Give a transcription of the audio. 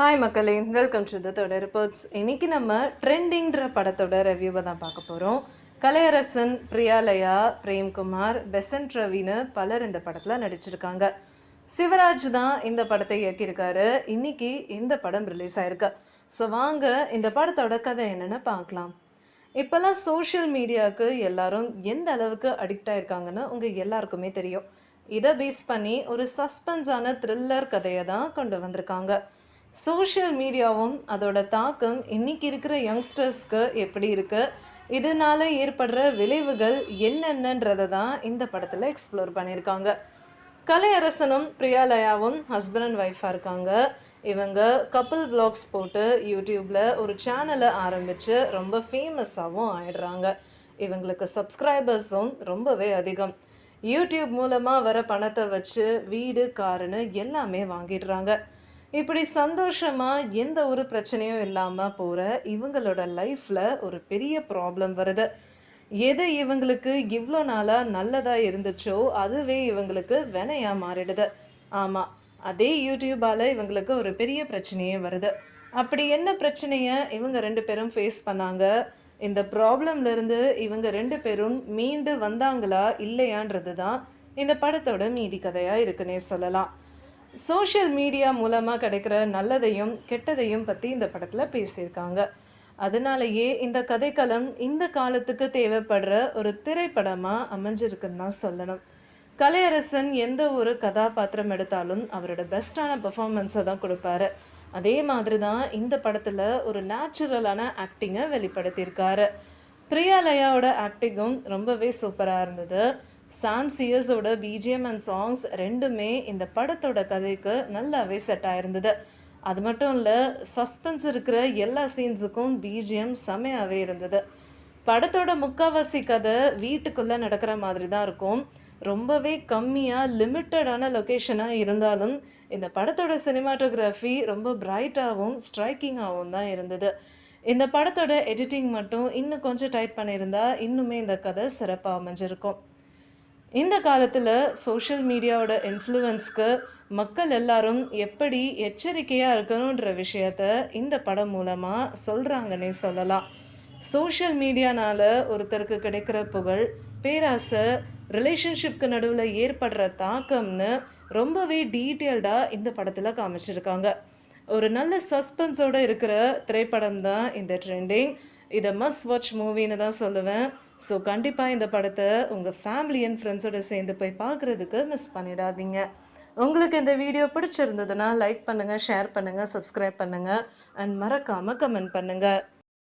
Hi மக்களே. Welcome to the தொடர் reports இன்னைக்கு நம்ம ட்ரெண்டிங்கிற படத்தோட ரிவ்யூவை தான் பார்க்க போகிறோம் கலையரசன் பிரியாலயா பிரேம்குமார் பெசன்ட் ரவின்னு பலர் இந்த படத்தில் நடிச்சிருக்காங்க. சிவராஜ் தான் இந்த படத்தை இயக்கியிருக்காரு. இன்னைக்கு இந்த படம் ரிலீஸ் ஆயிருக்கு. ஸோ வாங்க இந்த படத்தோட கதை என்னென்னு பார்க்கலாம். இப்போல்லாம் சோஷியல் மீடியாவுக்கு எல்லாரும் எந்த அளவுக்கு அடிக்ட் ஆகிருக்காங்கன்னு உங்கள் எல்லாருக்குமே தெரியும். இதை பேஸ் பண்ணி ஒரு சஸ்பென்ஸான த்ரில்லர் கதையை தான் கொண்டு வந்திருக்காங்க. சோஷியல் மீடியாவும் அதோட தாக்கம் இன்னைக்கு இருக்கிற யங்ஸ்டர்ஸ்க்கு எப்படி இருக்கு? இதனால ஏற்படுற விளைவுகள் என்னென்னன்றதை தான் இந்த படத்தில் எக்ஸ்ப்ளோர் பண்ணியிருக்காங்க. கலையரசனும் பிரியாலயாவும் ஹஸ்பண்ட் அண்ட் ஒய்ஃபாக இருக்காங்க. இவங்க கப்பிள் ப்ளாக்ஸ் போட்டு யூடியூப்பில் ஒரு சேனலை ஆரம்பித்து ரொம்ப ஃபேமஸாகவும் ஆயிடுறாங்க. இவங்களுக்கு சப்ஸ்கிரைபர்ஸும் ரொம்பவே அதிகம். யூடியூப் மூலமாக வர பணத்தை வச்சு வீடு காருன்னு எல்லாமே வாங்கிடுறாங்க. இப்படி சந்தோஷமாக எந்த ஒரு பிரச்சனையும் இல்லாமல் போகிற இவங்களோட லைஃப்பில் ஒரு பெரிய ப்ராப்ளம் வருது. எது இவங்களுக்கு இவ்வளோ நாளாக நல்லதாக இருந்துச்சோ அதுவே இவங்களுக்கு வினையாக மாறிடுது. ஆமாம் அதே யூடியூபால் இவங்களுக்கு ஒரு பெரிய பிரச்சனையே வருது. அப்படி என்ன பிரச்சனையை இவங்க ரெண்டு பேரும் ஃபேஸ் பண்ணாங்க? இந்த ப்ராப்ளம்லேருந்து இவங்க ரெண்டு பேரும் மீண்டு வந்தாங்களா இல்லையான்றது தான் இந்த படத்தோட மீதி கதையாக இருக்குன்னே சொல்லலாம். சோஷியல் மீடியா மூலமாக கிடைக்கிற நல்லதையும் கெட்டதையும் பற்றி இந்த படத்தில் பேசியிருக்காங்க. அதனாலேயே இந்த கதைக்களம் இந்த காலத்துக்கு தேவைப்படுற ஒரு திரைப்படமாக அமைஞ்சிருக்குன்னு தான் சொல்லணும். கலையரசன் எந்த ஒரு கதாபாத்திரம் எடுத்தாலும் அவரோட பெஸ்ட்டான பெர்ஃபார்மன்ஸை தான் கொடுப்பாரு. அதே மாதிரி தான் இந்த படத்தில் ஒரு நேச்சுரலான ஆக்டிங்கை வெளிப்படுத்தியிருக்காரு. பிரியாலயாவோட ஆக்டிங்கும் ரொம்பவே சூப்பராக இருந்தது. சாம் சியர்ஸோட பிஜிஎம் அண்ட் சாங்ஸ் ரெண்டுமே இந்த படத்தோட கதைக்கு நல்லாவே செட் ஆயிருந்தது. அது மட்டும் இல்லை சஸ்பென்ஸ் இருக்கிற எல்லா சீன்ஸுக்கும் பிஜிஎம் செமையாகவே இருந்தது. படத்தோட முக்காவாசி கதை வீட்டுக்குள்ளே நடக்கிற மாதிரி தான் இருக்கும். ரொம்பவே கம்மியாக லிமிட்டடான லொக்கேஷனாக இருந்தாலும் இந்த படத்தோட சினிமாட்டோகிராஃபி ரொம்ப பிரைட்டாகவும் ஸ்ட்ரைக்கிங்காகவும் தான் இருந்தது. இந்த படத்தோட எடிட்டிங் மட்டும் இன்னும் கொஞ்சம் டைட் பண்ணியிருந்தால் இன்னுமே இந்த கதை சிறப்பாக அமைஞ்சிருக்கும். இந்த காலத்தில் சோஷியல் மீடியாவோட இன்ஃப்ளூயன்ஸ்க்கு மக்கள் எல்லாரும் எப்படி எச்சரிக்கையாக இருக்கணுன்ற விஷயத்த இந்த படம் மூலமாக சொல்கிறாங்கன்னே சொல்லலாம். சோஷியல் மீடியானால் ஒருத்தருக்கு கிடைக்கிற புகழ் பேராசை ரிலேஷன்ஷிப்க்கு நடுவில் ஏற்படுற தாக்கம்னு ரொம்பவே டீட்டெயில்டாக இந்த படத்தில் காமிச்சிருக்காங்க. ஒரு நல்ல சஸ்பென்ஸோடு இருக்கிற திரைப்படம் தான் இந்த ட்ரெண்டிங் இதை மஸ்ட் வாட்ச் மூவின்னு தான் சொல்லுவேன். ஸோ கண்டிப்பாக இந்த படத்தை உங்கள் ஃபேமிலி அண்ட் ஃப்ரெண்ட்ஸோட சேர்ந்து போய் பார்க்குறதுக்கு மிஸ் பண்ணிடாதீங்க. உங்களுக்கு இந்த வீடியோ பிடிச்சிருந்ததுன்னா லைக் பண்ணுங்கள் ஷேர் பண்ணுங்கள் சப்ஸ்கிரைப் பண்ணுங்கள் அண்ட் மறக்காமல் கமெண்ட் பண்ணுங்கள்